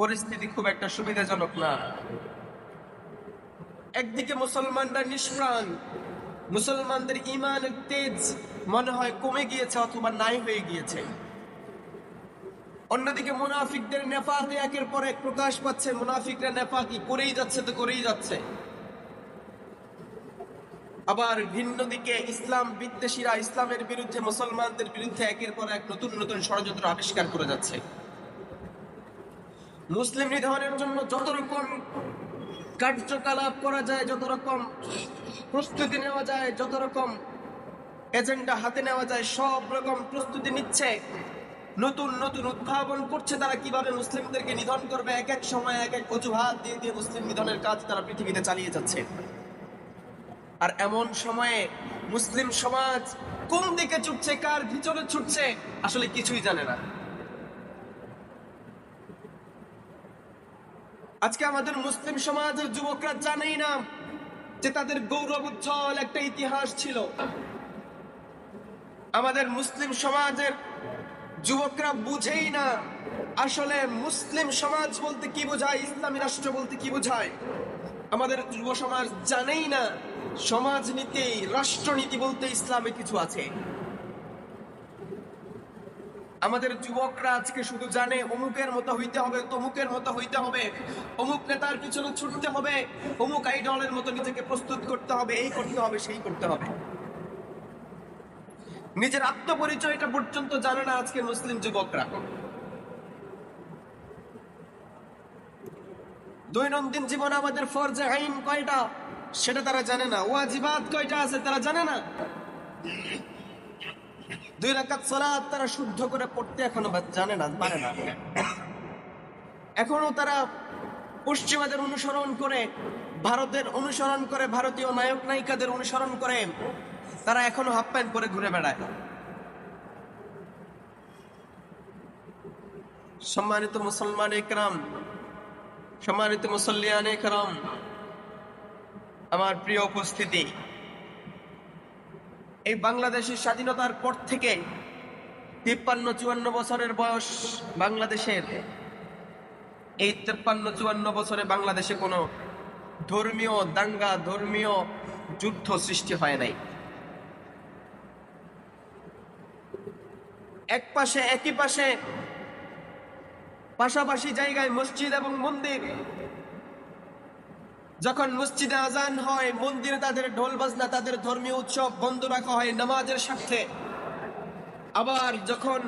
পরিস্থিতি খুব একটা সুবিধাজনক না। একদিকে মুসলমানরা নিষ্প্রাণ, মুসলমানদের ইমানের তেজ মনে হয় কমে গিয়েছে অথবা নাই হয়ে গিয়েছে। অন্যদিকে মুনাফিকদের নেফাতে একের পর এক প্রকাশ পাচ্ছে, মুনাফিকরা নেফাকি করেই যাচ্ছে তো করেই যাচ্ছে। আবার ভিন্ন দিকে ইসলাম বিদ্বেষীরা ইসলামের বিরুদ্ধে মুসলমানদের বিরুদ্ধে একের পর এক নতুন নতুন ষড়যন্ত্র আবিষ্কার করে যাচ্ছে। মুসলিম নিধনের জন্য যত রকম কার্যকলাপ করা যায় যত রকম প্রস্তুতি নেওয়া যায় যত রকম এজেন্ডা হাতে নেওয়া যায়, সব রকম প্রস্তুতি নিচ্ছে, নতুন নতুন উদ্ভাবন করছে তারা, কীভাবে মুসলিমদেরকে নিধন করবে? এক এক সময় এক এক অজুহাত দিয়ে দিয়ে মুসলিম নিধনের কাজ তারা পৃথিবীতে চালিয়ে যাচ্ছে। আর এমন সময়ে মুসলিম সমাজ কোন দিকে ছুটছে, কার ভিতরে ছুটছে, আসলে কিছুই জানে না। আজকে আমাদের মুসলিম সমাজের যুবকরা জানেই না যে তাদের গৌরব উজ্জ্বল একটা ইতিহাস ছিল। আমাদের মুসলিম সমাজের যুবকরা বুঝেই না আসলে মুসলিম সমাজ বলতে কি বোঝায়, ইসলামী রাষ্ট্র বলতে কি বোঝায়। আমাদের যুব সমাজ জানেই না সমাজনীতি, রাষ্ট্রনীতি বলতে ইসলামে কিছু আছে। আমাদের যুবকরা আজকে শুধু জানে অমুকের মতো হইতে হবে, তমুকের মতো হইতে হবে। অমুক নেতার পিছনে ছুটতে হবে, অমুক আইডলের মতো নিজেকে প্রস্তুত করতে হবে, এই করতে হবে, সেই করতে হবে। নিজের আত্মপরিচয়টা পর্যন্ত জানে না আজকে মুসলিম যুবকরা। দৈনন্দিন জীবনে আমাদের ফর ফরজে আইন কয়টা? সেটা তারা জানে না। ওয়াজিবাত কয়টা আছে তারা জানে না? দুই রাকাত সালাত তারা শুদ্ধ করে পড়তে এখনও জানে না, পারে না। এখনও তারা পশ্চিমাদের অনুসরণ করে, ভারতের অনুসরণ করে, ভারতীয় নায়ক নায়িকাদের অনুসরণ করে, তারা এখনও হাফ প্যান্ট পরে ঘুরে বেড়ায়। সম্মানিত মুসলমান একরাম, সম্মানিত মুসল্লিয়ান একরাম, আমার প্রিয় উপস্থিতি এই বাংলাদেশের স্বাধীনতার পর থেকে তিপ্পান্ন, চুয়ান্ন বছরের বয়স বাংলাদেশের। এই তিপ্পান্ন, চুয়ান্ন বছরে বাংলাদেশে কোনো ধর্মীয় দাঙ্গা, ধর্মীয় যুদ্ধ সৃষ্টি হয় নাই। এক পাশে, একই পাশে পাশাপাশি জায়গায় মসজিদ এবং মন্দির। যখন মসজিদে আজান হয়, মন্দিরে তাদের ঢোল বাজনা, তাদের ধর্মীয় উৎসব বন্ধ রাখা হয় নামাজের স্বার্থে। আবার যখন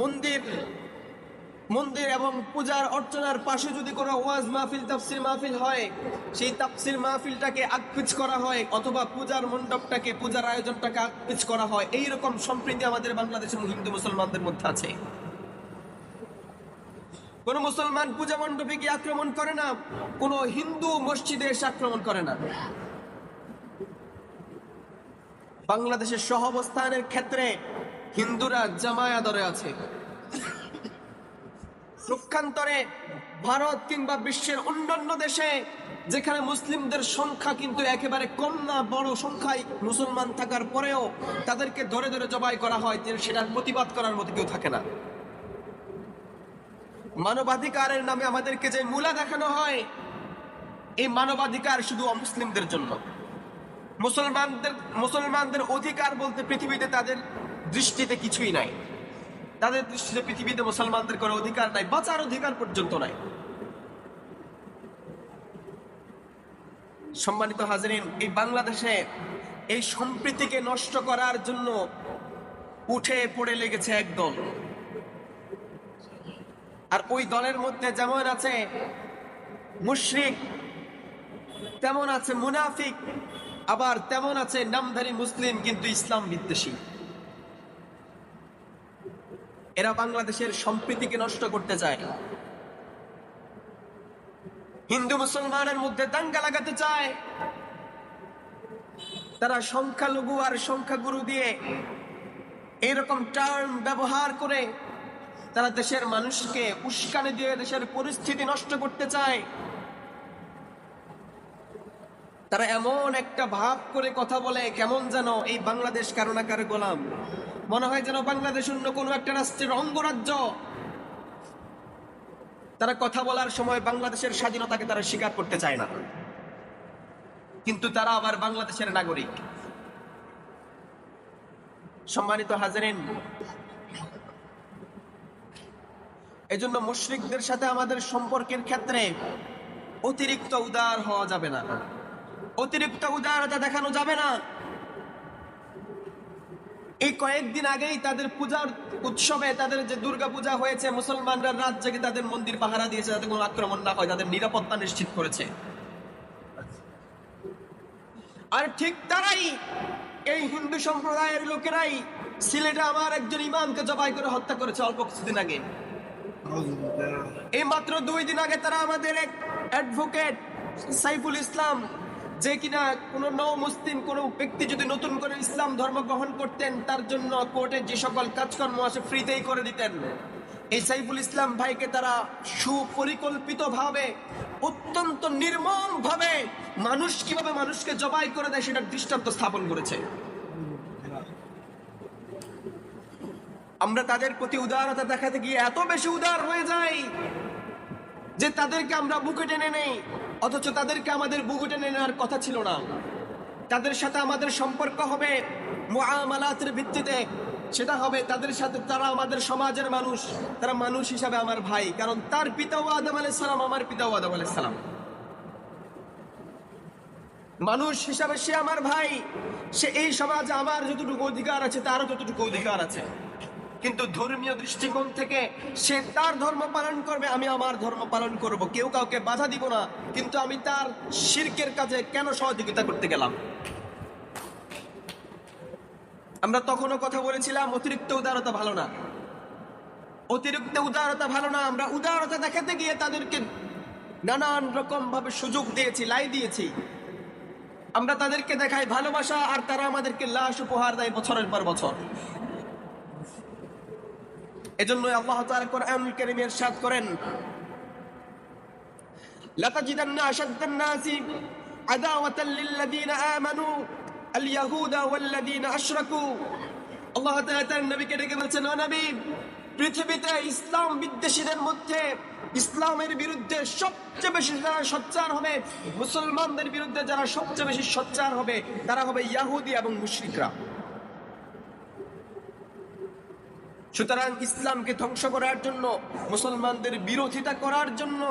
মন্দির মন্দির এবং পূজার অর্চনার পাশে যদি কোনো ওয়াজ মাহফিল, তাফসির মাহফিল হয়, সেই তাফসির মাহফিলটাকে আকপিচ করা হয় অথবা পূজার মণ্ডপটাকে, পূজার আয়োজনটাকে আকপিচ করা হয় এই রকম সম্প্রীতি আমাদের বাংলাদেশের হিন্দু মুসলমানদের মধ্যে আছে। কোন মুসলমান পূজা মণ্ডপে গিয়ে আক্রমণ করে না, কোন হিন্দু মসজিদে এসে আক্রমণ করে না। বাংলাদেশের সহাবস্থানের ক্ষেত্রে হিন্দুরা জামায়া দরে আছে। পক্ষান্তরে ভারত কিংবা বিশ্বের অন্যান্য দেশে যেখানে মুসলিমদের সংখ্যা কিন্তু একেবারে কম না, বড় সংখ্যায় মুসলমান থাকার পরেও তাদেরকে ধরে ধরে জবাই করা হয়, সেটার প্রতিবাদ করার মতো কেউ থাকে না। মানবাধিকারের নামে আমাদেরকে যে মূলা দেখানো হয়, এই মানবাধিকার শুধু অমুসলিমদের জন্য। মুসলমানদের মুসলমানদের অধিকার বলতে পৃথিবীতে তাদের দৃষ্টিতে কিছুই নাই। তাদের দৃষ্টিতে পৃথিবীতে মুসলমানদের কোনো অধিকার নাই, বাঁচার অধিকার পর্যন্ত নাই। সম্মানিত হাজরিন, এই বাংলাদেশে এই সম্প্রীতিকে নষ্ট করার জন্য উঠে পড়ে লেগেছে একদল আর ওই দলের মধ্যে যেমন আছে মুশরিক, তেমন আছে মুনাফিক, আবার তেমন আছে নামধারী মুসলিম কিন্তু ইসলাম বিদ্বেষী। এরা বাংলাদেশের সম্প্রীতিকে নষ্ট করতে চায়। হিন্দু মুসলমানের মধ্যে দাঙ্গা লাগাতে চায়। তারা সংখ্যালঘু আর সংখ্যাগুরু দিয়ে এরকম টার্ম ব্যবহার করে তারা দেশের মানুষকে উস্কানি দিয়ে দেশের পরিস্থিতি নষ্ট করতে চায়। তারা এমন একটা ভাব করে কথা বলে, কেমন যেন এই বাংলাদেশ কারও না কারও গোলাম। মনে হয় যেন বাংলাদেশ অন্য কোনো একটা রাষ্ট্রের অঙ্গরাজ্য। তারা কথা বলার সময় বাংলাদেশের স্বাধীনতাকে তারা স্বীকার করতে চায় না। কিন্তু তারা আবার বাংলাদেশের নাগরিক। সম্মানিত হাজারিন এজন্য মুশরিকদের সাথে আমাদের সম্পর্কের ক্ষেত্রে অতিরিক্ত উদার হওয়া যাবে না। অতিরিক্ত উদারতা দেখানো যাবে না। এই কয়েকদিন আগেই তাদের পূজার উৎসবে তাদের যে দুর্গা পূজা হয়েছে, মুসলমানরা রাত জেগে তাদের মন্দির পাহারা দিয়েছে, যাতে কোনো আক্রমণ না হয়, তাদের নিরাপত্তা নিশ্চিত করেছে। আর ঠিক তারাই এই হিন্দু সম্প্রদায়ের লোকেরাই সিলেটে আমার একজন ইমামকে জবাই করে হত্যা করেছে অল্প কিছুদিন আগে। এই মাত্র দুই দিন আগে তারা আমাদের এক অ্যাডভোকেট সাইফুল ইসলাম, যে কিনা কোনো নৌ মুসলিম কোনো ব্যক্তি যদি নতুন করে ইসলাম ধর্ম গ্রহণ করতেন, তার জন্য কোর্টে যে সকল কাজকর্ম আছে ফ্রিতেই করে দিতেন। এই সাইফুল ইসলাম ভাইকে তারা সুপরিকল্পিত ভাবে অত্যন্ত নির্মম ভাবে মানুষ কীভাবে মানুষকে জবাই করে দেয় সেটার দৃষ্টান্ত স্থাপন করেছে। আমরা তাদের প্রতি উদারতা দেখাতে গিয়ে এত বেশি উদার হয়ে যাই যে তাদেরকে আমরা বুকে টেনে নেই, অথচ তাদেরকে আমাদের বুকে টেনে নেওয়ার কথা ছিল না। তাদের সাথে আমাদের সম্পর্ক হবে মুআমালাতের ভিত্তিতে। সেটা হবে তাদের সাথে তারা আমাদের সমাজের মানুষ, তারা মানুষ হিসাবে আমার ভাই, কারণ তার পিতাও আদম সালাম, আমার পিতাও আদম সালাম। মানুষ হিসাবে সে আমার ভাই, সে এই সমাজে আমার যতটুকু অধিকার আছে, তারও ততটুকু অধিকার আছে। কিন্তু ধর্মীয় দৃষ্টিকোণ থেকে সে তার ধর্ম পালন করবে, আমি আমার ধর্ম পালন করব। কেউ কাউকে বাধা দিব না, কিন্তু আমি তার শিরকের কাজে কেন সহযোগিতা করতে গেলাম? আমরা তখনও কথা বলেছিলাম, অতিরিক্ত উদারতা ভালো না। অতিরিক্ত উদারতা ভালো না, আমরা উদারতা দেখাতে গিয়ে তাদেরকে নানান রকম ভাবে সুযোগ দিয়েছি, লাই দিয়েছি। আমরা তাদেরকে দেখাই ভালোবাসা, আর তারা আমাদেরকে লাশ উপহার দেয় বছরের পর বছর। এজন্য আল্লাহ করেন পৃথিবীতে ইসলাম বিদ্বেষীদের মধ্যে ইসলামের বিরুদ্ধে সবচেয়ে বেশি যারা সোচ্চার হবে, মুসলমানদের বিরুদ্ধে যারা সবচেয়ে বেশি সোচ্চার হবে, তারা হবে ইয়াহুদি এবং মুশরিকরা। সুতরাং ইসলামকে ধ্বংস করার জন্য, মুসলমানদের বিরোধিতা করার জন্য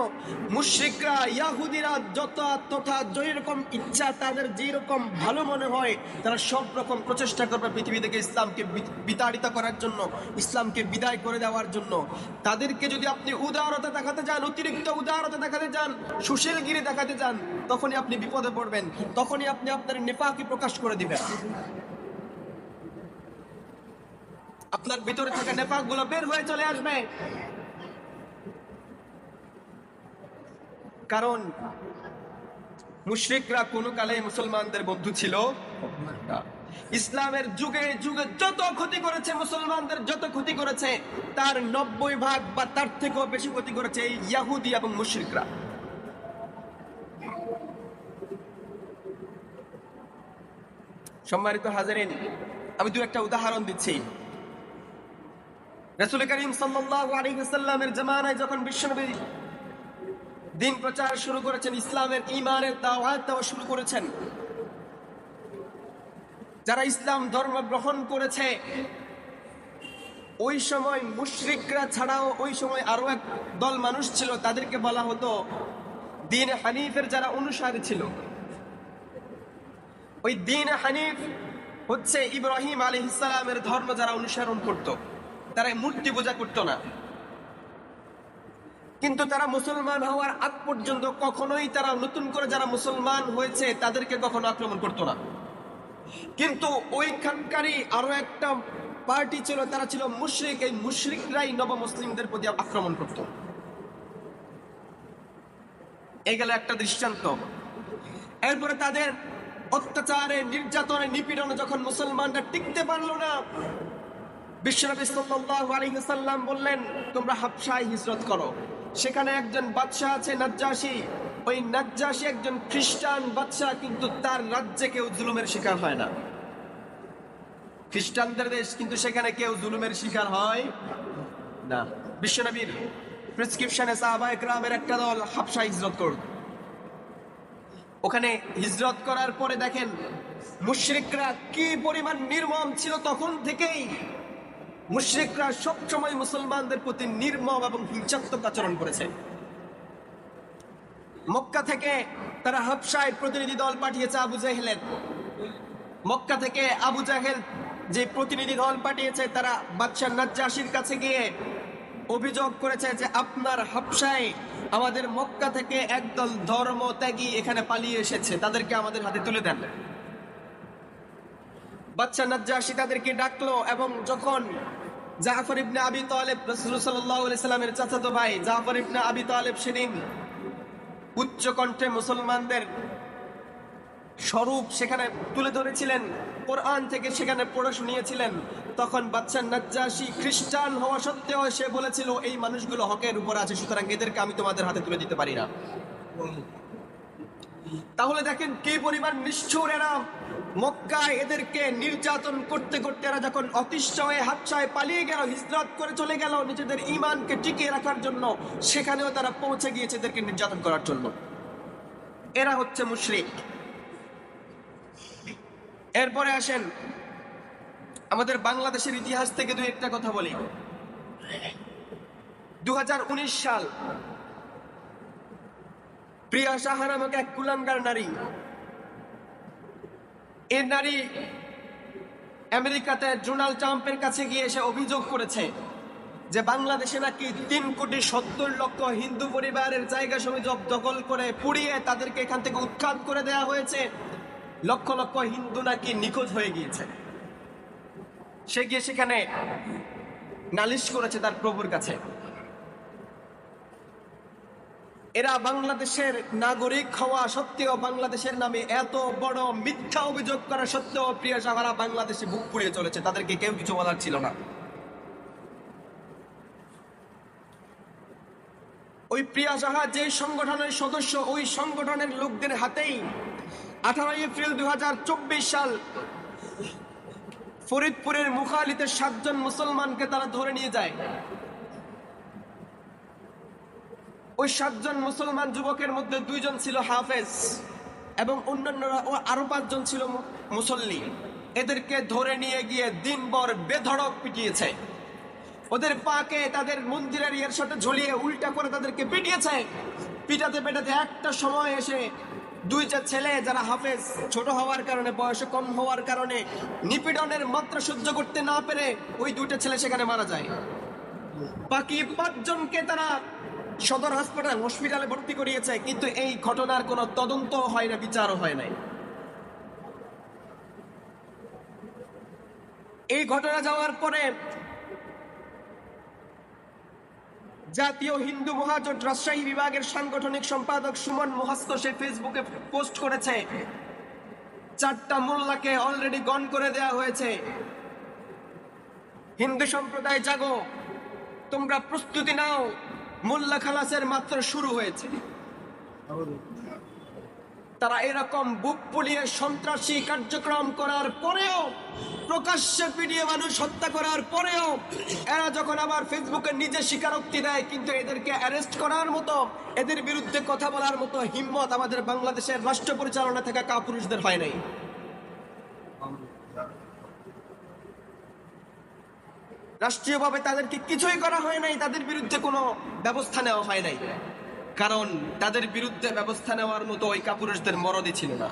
মুশ্রিকরা, ইয়াহুদিরা যত তথা যেরকম ইচ্ছা তাদের যেই রকম ভালো মনে হয়, তারা সব রকম প্রচেষ্টা করবে পৃথিবী থেকে ইসলামকে বিতাড়িত করার জন্য, ইসলামকে বিদায় করে দেওয়ার জন্য। তাদেরকে যদি আপনি উদারতা দেখাতে যান অতিরিক্ত উদারতা দেখাতে যান সুশীলগিরি দেখাতে যান তখনই আপনি বিপদে পড়বেন, তখনই আপনি আপনার নেপাকি প্রকাশ করে দিবেন। আপনার ভিতরে থাকা নেপাকগুলো বের হয়ে চলে আসবে। কারণ মুশরিকরা কোনো কালে মুসলমানদের বন্ধু ছিল ইসলামের যুগে যুগে যত ক্ষতি করেছে, মুসলমানদের যত ক্ষতি করেছে, তার নব্বই ভাগ বা তার থেকেও বেশি ক্ষতি করেছে ইয়াহুদি এবং মুশরিকরা। সম্মানিত হাজারেন, আমি দু একটা উদাহরণ দিচ্ছি। রাসূল করিম আলাইহি জামানায় যখন বিশ্বনবী দিন প্রচার শুরু করেছেন, ইসলামের ঈমানের দাওয়াত দেওয়া শুরু করেছেন, যারা ইসলাম ধর্ম গ্রহণ করেছে, ওই সময় মুশরিকরা ছাড়াও ওই সময় আরও এক দল মানুষ ছিল, তাদেরকে বলা হতো দিন হানিফের যারা অনুসারী ছিল। ওই দিন হানিফ হচ্ছে ইব্রাহিম আলী ইসলামের ধর্ম যারা অনুসরণ করত। তারা মূর্তি পূজা করত না। কিন্তু তারা মুসলমান হওয়ার আগ পর্যন্ত কখনোই তারা নতুন করে যারা মুসলমান হয়েছে, তাদেরকে কখনো আক্রমণ করত না। কিন্তু ওইখানকারই আরও একটা পার্টি ছিল, তারা ছিল মুশরিক। এই মুশরিকরাই নব মুসলিমদের প্রতি আক্রমণ করত। এই গেল একটা দৃষ্টান্ত। এরপরে তাদের অত্যাচারে, নির্যাতনে, নিপীড়নে যখন মুসলমানরা টিকতে পারল না বিশ্বনবী সাল্লাল্লাহু আলাইহি ওয়াসাল্লাম বললেন, তোমরা হাবশায় হিজরত করো। সেখানে একজন বাদশা আছে নাজ্জাশী ওই নাজ্জাশী একজন খ্রিস্টান বাদশা কিন্তু তার রাজ্যে কেউ জুলুমের শিকার হয় না। খ্রিস্টানদের দেশ কিন্তু সেখানে কেউ জুলুমের শিকার হয় না। বিশ্বনবীর প্রেসক্রিপশনে একরামের একটা দল হাবসা হিজরত ওখানে হিজরত করার পরে দেখেন, মুশরিকরা কি পরিমাণ নির্মম ছিল তখন থেকেই। মুশরিকরা সবসময় মুসলমানদের প্রতি নির্মম এবং হিংসাত্মক আচরণ করেছে। মক্কা থেকে তারা হাবসায় প্রতিনিধি দল পাঠিয়েছে আবু জাহেলের। মক্কা থেকে আবু জাহেল যে প্রতিনিধি দল পাঠিয়েছে, তারা বাদশাহ নাজ্জাসির কাছে গিয়ে অভিযোগ করেছে যে, আপনার হাবসায় আমাদের মক্কা থেকে একদল ধর্ম ত্যাগী এখানে পালিয়ে এসেছে। তাদেরকে আমাদের হাতে তুলে দেন। বাচ্চা নাজ্জাসি তাদেরকে ডাকলো এবং যখন জাফর ইবনে আবি তালেব সাল্লামের চাচাতো ভাই জাফর ইবনে আবি তালেব সেদিন উচ্চ কণ্ঠে মুসলমানদের স্বরূপ সেখানে তুলে ধরেছিলেন, কোরআন থেকে সেখানে পড়ে শুনিয়েছিলেন তখন বাচ্চা নাজ্জাসি খ্রিস্টান হওয়া সত্ত্বেও সে বলেছিল, এই মানুষগুলো হকের উপর আছে, সুতরাং এদেরকে আমি তোমাদের হাতে তুলে দিতে পারি না। তাহলে দেখেন কি পরিমাণ নিষ্ঠুর এরা? মক্কায় এদেরকে নির্যাতন করতে করতে এরা যখন অতিষ্ঠ হয়ে হাতছায় পালিয়ে গেল, হিজরত করে চলে গেল নিজেদের ইমানকে টিকিয়ে রাখার জন্য, সেখানেও তারা পৌঁছে গিয়েছে এদেরকে নির্যাতন করার জন্য। এরা হচ্ছে মুশরিক। এরপরে আসেন, আমাদের বাংলাদেশের ইতিহাস থেকে দুই একটা কথা বলি। দু হাজার উনিশ সাল প্রিয়া সাহা নামক এক কুলাঙ্গার নারী। এই নারী আমেরিকাতে ডোনাল্ড ট্রাম্পের কাছে গিয়ে এসে অভিযোগ করেছে যে বাংলাদেশে নাকি তিন কোটি সত্তর লক্ষ হিন্দু পরিবারের জায়গা জব দখল করে পুড়িয়ে তাদেরকে এখান থেকে উৎখাত করে দেওয়া হয়েছে। লক্ষ লক্ষ হিন্দু নাকি নিখোঁজ হয়ে গিয়েছে। সে গিয়ে সেখানে নালিশ করেছে তার প্রভুর কাছে। এরা বাংলাদেশের নাগরিক হওয়া সত্ত্বেও বাংলাদেশের নামে এত বড় মিথ্যা অভিযোগ করা সত্ত্বেও প্রিয় সাহারা, বাংলাদেশে বুক পুড়িয়ে চলেছে। তাদেরকে কেউ কিছু বলার ছিল না। ওই প্রিয়া সাহা যে সংগঠনের সদস্য, ওই সংগঠনের লোকদের হাতেই আঠারোই এপ্রিল দু চব্বিশ সাল ফরিদপুরের মুখালিতে সাতজন মুসলমানকে তারা ধরে নিয়ে যায়। ওই সাতজন মুসলমান যুবকের মধ্যে দুইজন ছিল হাফেজ এবং অন্যান্যরা ও আরও পাঁচজন ছিল মুসল্লি। এদেরকে ধরে নিয়ে গিয়ে দিনভর বেধড়ক পিটিয়েছে। ওদের পাকে তাদের মন্দিরের ইয়ের সাথে ঝুলিয়ে উল্টা করে তাদেরকে পিটিয়েছে। পিটাতে পেটাতে একটা সময় এসে দুইটা ছেলে যারা হাফেজ, ছোট হওয়ার কারণে, বয়সে কম হওয়ার কারণে নিপীড়নের মাত্রা সহ্য করতে না পেরে ওই দুইটা ছেলে সেখানে মারা যায়। বাকি পাঁচজনকে তারা সদর হাসপাতাল হসপিটালে ভর্তি করিয়েছে, কিন্তু এই ঘটনার কোনো তদন্ত হয় না, বিচারও হয় নাই। এই ঘটনা যাওয়ার পরে জাতীয় হিন্দু মহাজোট রাজশাহী বিভাগের সাংগঠনিক সম্পাদক সুমন মহাস্ত সে ফেসবুকে পোস্ট করেছে, চারটা মোল্লাকে অলরেডি গণ করে দেয়া হয়েছে। হিন্দু সম্প্রদায় জাগো, তোমরা প্রস্তুতি নাও। মোল্লা খালাসের মাত্র শুরু হয়েছে। তারা এরকম বুক পুলিয়ে সন্ত্রাসী কার্যক্রম করার পরেও, প্রকাশ্যে পিটিয়ে মানুষ হত্যা করার পরেও, এরা যখন আবার ফেসবুকে নিজে স্বীকারোক্তি দেয়, কিন্তু এদেরকে অ্যারেস্ট করার মতো, এদের বিরুদ্ধে কথা বলার মতো হিম্মত আমাদের বাংলাদেশের রাষ্ট্র পরিচালনা থাকা কাপুরুষদের হয় নাই। রাষ্ট্রীয়ভাবে তাদেরকে কিছুই করা হয় নাই, তাদের বিরুদ্ধে কোনো ব্যবস্থা নেওয়া হয় নাই। কারণ তাদের বিরুদ্ধে ব্যবস্থা নেওয়ার মতো ওই কাপুরুষদের মরদে ছিল না।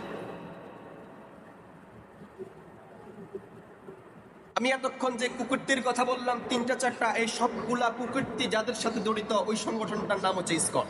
আমি এতক্ষণ যে কুকুরটির কথা বললাম, তিনটা চারটা, এই সবগুলা কুকুরটি যাদের সাথে জড়িত, ওই সংগঠনটার নাম হচ্ছে ইসকন।